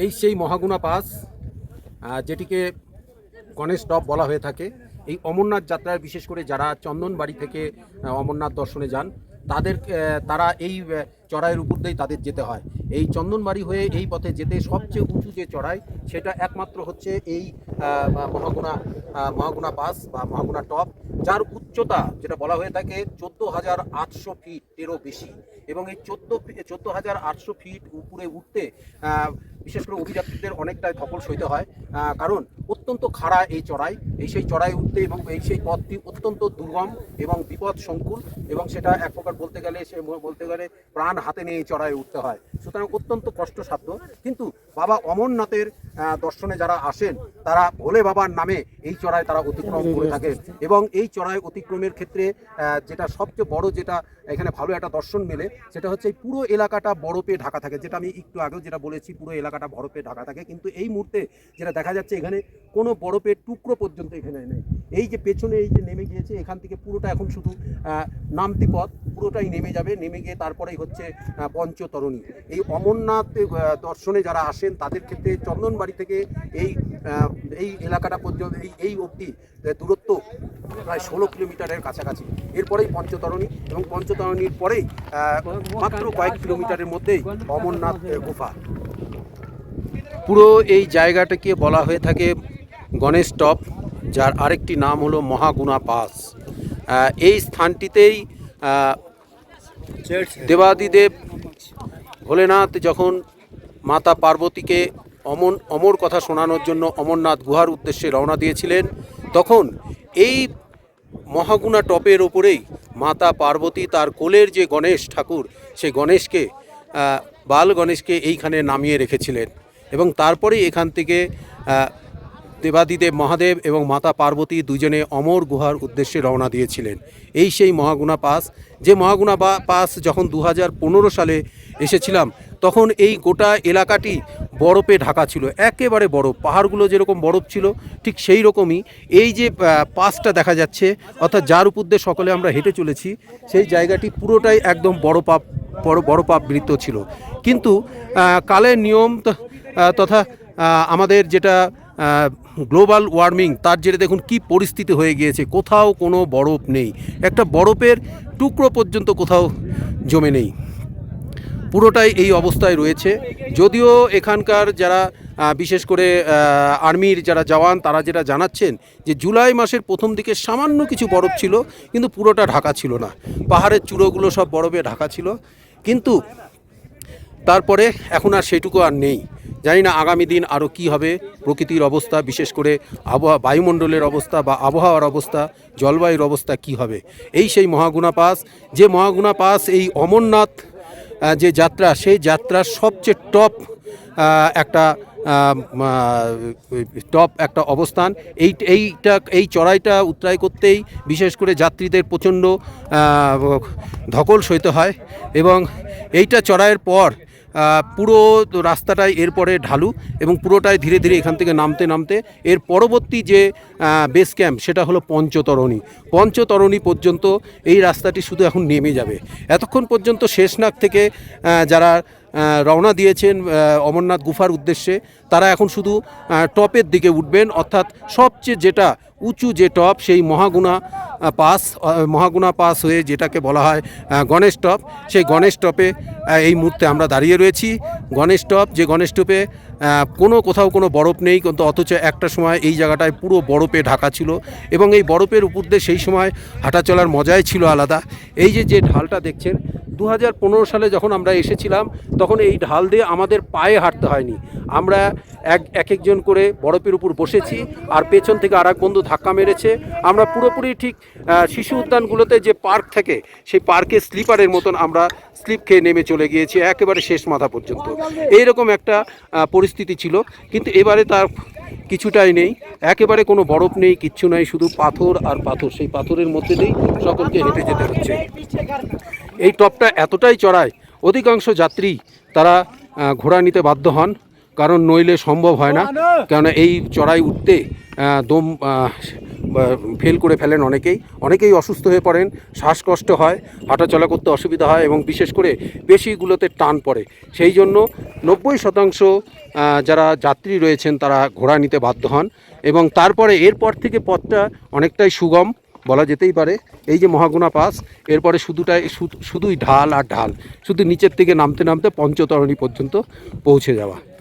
এই সেই মহাগুণা পাস যেটিকে গণেশ টপ বলা হয়ে থাকে। এই অমরনাথ যাত্রায় বিশেষ করে যারা চন্দনবাড়ি থেকে অমরনাথ দর্শনে যান, তাদের তারা এই চড়াইয়ের উপর দিয়েই তাদের যেতে হয়। এই চন্দনবাড়ি হয়ে এই পথে যেতে সবচেয়ে উঁচু যে চড়াই, সেটা একমাত্র হচ্ছে এই মহাগুণা মহাগুণা পাস বা মহাগুণা টপ, যার উচ্চতা যেটা বলা হয়ে থাকে চোদ্দ হাজার আটশো ফিট এরও বেশি। এবং এই চোদ্দ চোদ্দ হাজার আটশো ফিট উপরে উঠতে বিশেষ করে অভিযাত্রীদের অনেকটাই ধকল সইতে হয় কারণ অত্যন্ত খাড়া এই চড়াই। এই সেই চড়াই উঠতে এবং এই সেই পথটি অত্যন্ত দুর্গম এবং বিপদ সংকুল এবং সেটা এক প্রকার বলতে গেলে সে বলতে গেলে প্রাণ হাতে নিয়ে এই চড়াই উঠতে হয়। সুতরাং অত্যন্ত কষ্টসাধ্য। কিন্তু বাবা অমরনাথের দর্শনে যারা আসেন, তারা ভোলে বাবার নামে এই চড়াই তারা অতিক্রম করে থাকেন এবং এই চড়াই অতিক্রমের ক্ষেত্রে যেটা সবচেয়ে বড় যেটা এখানে ভালো একটা দর্শন মেলে, সেটা হচ্ছে পুরো এলাকাটা বরফে ঢাকা থাকে, যেটা আমি একটু আগেও যেটা বলেছি, পুরো এলাকাটা বরফে ঢাকা থাকে। কিন্তু এই মুহূর্তে যেটা দেখা যাচ্ছে, এখানে কোনো বরফের টুকরো পর্যন্ত এখানে নেই। এই যে পেছনে এই যে নেমে গিয়েছে, এখান থেকে পুরোটা এখন শুধু নামতি পথ, পুরোটাই নেমে যাবে। নেমে গিয়ে তারপরেই হচ্ছে পঞ্চতরণী। এই অমরনাথ দর্শনে যারা আসেন, তাদের ক্ষেত্রে চন্দনবাড়ি থেকে এই এই এলাকাটা পর্যন্ত, এই এই অবধি দূরত্ব প্রায় ষোলো কিলোমিটারের কাছাকাছি। এরপরেই পঞ্চতরণী এবং পঞ্চতরণীর পরেই মাত্র কয়েক কিলোমিটারের মধ্যেই অমরনাথ গুফা। পুরো এই জায়গাটাকে বলা হয়ে থাকে গণেশ টপ যার আরেকটি নাম হলো মহাগুণা পাস। এই স্থানটিতেই দেবাদিদেব ভোলেনাথ যখন মাতা পার্বতীকে অমন অমর কথা শোনানোর জন্য অমরনাথ গুহার উদ্দেশ্যে রওনা দিয়েছিলেন তখন এই মহাগুণা টপের ওপরেই মাতা পার্বতী তার কোলের যে গণেশ ঠাকুর সেই গণেশকে বাল গণেশকে এইখানে নামিয়ে রেখেছিলেন। এবং তারপরেই এখান থেকে দেবাদিদেব মহাদেব এবং মাতা পার্বতী দুজনে অমর গুহার উদ্দেশ্যে রওনা দিয়েছিলেন। এই সেই মহাগুণা পাস, যে মহাগুণা পাস যখন দু হাজার পনেরো সালে এসেছিলাম, তখন এই গোটা এলাকাটি বরফে ঢাকা ছিল। একেবারে বরফ, পাহাড়গুলো যেরকম বরফ ছিল, ঠিক সেই রকমই। এই যে পাসটা দেখা যাচ্ছে, অর্থাৎ যার উপর দিয়ে সকলে আমরা হেঁটে চলেছি, সেই জায়গাটি পুরোটাই একদম বরফাপ বড় বরফাবৃত ছিল। কিন্তু কালের নিয়ম তথা আমাদের যেটা গ্লোবাল ওয়ার্মিং, তার জেরে দেখুন কি পরিস্থিতি হয়ে গিয়েছে। কোথাও কোনো বরফ নেই। একটা বরফের টুকরো পর্যন্ত কোথাও জমে নেই। পুরোটাই এই অবস্থায় রয়েছে। যদিও এখানকার যারা বিশেষ করে আর্মির যারা জওয়ান, তারা যেটা জানাচ্ছেন যে, জুলাই মাসের প্রথম দিকে সামান্য কিছু বরফ ছিল, কিন্তু পুরোটা ঢাকা ছিল না। পাহাড়ের চূড়োগুলো সব বরফে ঢাকা ছিল। কিন্তু, তারপরে এখন আর সেটুকু আর নেই। জানি না আগামী দিন আরও কি হবে, প্রকৃতির অবস্থা, বিশেষ করে আবহাওয়া, বায়ুমণ্ডলের অবস্থা বা আবহাওয়ার অবস্থা, জলবায়ুর অবস্থা কি হবে? এই সেই মহাগুণা পাস, যে মহাগুণা পাস, এই অমরনাথ যে যাত্রা, সেই যাত্রার সবচেয়ে টপ একটা টপ একটা অবস্থান। এই, এইটা, এই চড়াইটা উত্তরায় করতেই বিশেষ করে যাত্রীদের প্রচণ্ড ধকল সইতে হয় এবং এইটা চড়াইয়ের পর পুরো রাস্তাটাই এরপরে ঢালু এবং পুরোটাই ধীরে ধীরে এখান থেকে নামতে নামতে এর পরবর্তী যে বেস ক্যাম্প সেটা হলো পঞ্চতরণী। পঞ্চতরণী পর্যন্ত এই রাস্তাটি শুধু এখন নেমে যাবে। এতক্ষণ পর্যন্ত শেষনাগ থেকে যারা রওনা দিয়েছেন অমরনাথ গুফার উদ্দেশ্যে, তারা এখন শুধু টপের দিকে উঠবেন, অর্থাৎ সবচেয়ে যেটা উঁচু যে টপ, সেই মহাগুণা পাস মহাগুণা পাস হয়ে যেটাকে বলা হয় গণেশ টপ। সেই গণেশ টপে এই মুহূর্তে আমরা দাঁড়িয়ে রয়েছি। গণেশ টপ, যে গণেশ টপে কোনো কোথাও কোনো বরফ নেই, কিন্তু অথচ একটা সময় এই জায়গাটায় পুরো বরফে ঢাকা ছিল এবং এই বরফের উপর দিয়ে সেই সময় হাঁটা চলার মজাই ছিল আলাদা। এই যে যে ঢালটা দেখছেন দু হাজার পনেরো সালে যখন আমরা এসেছিলাম, তখন এই ঢাল দিয়ে আমাদের পায়ে হাঁটতে হয়নি। আমরা এক এক একজন করে বরফের উপর বসেছি আর পেছন থেকে আর বন্ধু ধাক্কা মেরেছে। আমরা পুরোপুরি ঠিক শিশু উদ্যানগুলোতে যে পার্ক থাকে, সেই পার্কে স্লিপারের মতন আমরা স্লিপ খেয়ে নেমে চলে গিয়েছি, একেবারে শেষ মাথা পর্যন্ত। এইরকম একটা পরিস্থিতি ছিল। কিন্তু এবারে তার কিছুটাই নেই। একেবারে কোনো বরফ নেই, কিচ্ছু নাই, শুধু পাথর আর পাথর। সেই পাথরের মধ্যে দিয়েই সকলকে হেঁটে যেতে হচ্ছে। এই টপটা এতটাই চড়ায় অধিকাংশ যাত্রী তারা ঘোড়া নিতে বাধ্য হন, কারণ নইলে সম্ভব হয় না। কেননা এই চড়াই উঠতে দম ফেল করে ফেলেন অনেকেই। অনেকেই অসুস্থ হয়ে পড়েন, শ্বাসকষ্ট হয়, হাঁটাচলা করতে অসুবিধা হয় এবং বিশেষ করে পেশিগুলোতে টান পড়ে। সেই জন্য নব্বই শতাংশ যারা যাত্রী রয়েছেন তারা ঘোড়া নিতে বাধ্য হন এবং তারপরে এরপর থেকে পথটা অনেকটাই সুগম। বলা যেতেই পারে। এই যে মহাগুণা পাস, এরপরে শুধুটাই শুধু- শুধুই ঢাল আর ঢাল। শুধু নিচের থেকে নামতে নামতে পঞ্চতরণী পর্যন্ত পৌঁছে যাওয়া।